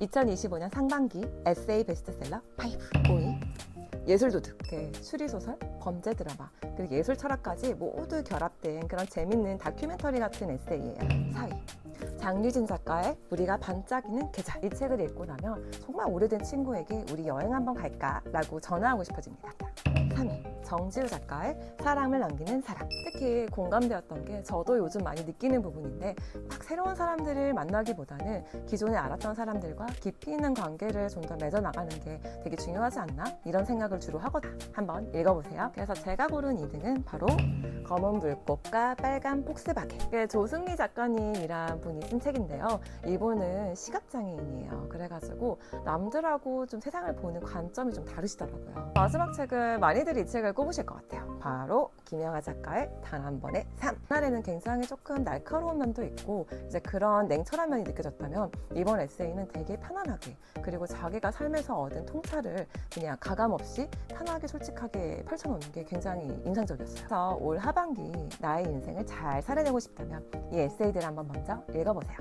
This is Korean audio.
2025년 상반기 에세이 베스트셀러 5 5위 예술도둑, 그 추리소설, 범죄 드라마, 그리고 예술 철학까지 모두 결합된 그런 재밌는 다큐멘터리 같은 에세이예요. 4위. 장유진 작가의 우리가 반짝이는 계절. 이 책을 읽고 나면 정말 오래된 친구에게 우리 여행 한번 갈까? 라고 전화하고 싶어집니다. 3위. 정지우 작가의 사랑을 남기는 사람. 특히 공감되었던 게 저도 요즘 많이 느끼는 부분인데 막 새로운 사람들을 만나기보다는 기존에 알았던 사람들과 깊이 있는 관계를 좀 더 맺어나가는 게 되게 중요하지 않나? 이런 생각을 주로 하거든요. 한번 읽어보세요. 그래서 제가 고른 2등은 바로 검은 불꽃과 빨간 폭스바겐. 조승리 작가님이란 분이 쓴 책인데요. 이분은 시각장애인이에요. 그래가지고 남들하고 좀 세상을 보는 관점이 좀 다르시더라고요. 마지막 책은 많이들 이 책을 꼽으실 것 같아요. 바로 김영하 작가의 단 한 번의 삶. 옛날에는 굉장히 조금 날카로운 면도 있고 이제 그런 냉철한 면이 느껴졌다면 이번 에세이는 되게 편안하게 그리고 자기가 삶에서 얻은 통찰을 그냥 가감 없이 편하게 솔직하게 펼쳐놓는 게 굉장히 인상적이었어요. 그래서 올 하반기 나의 인생을 잘 살아내고 싶다면 이 에세이들 한번 먼저 읽어보세요.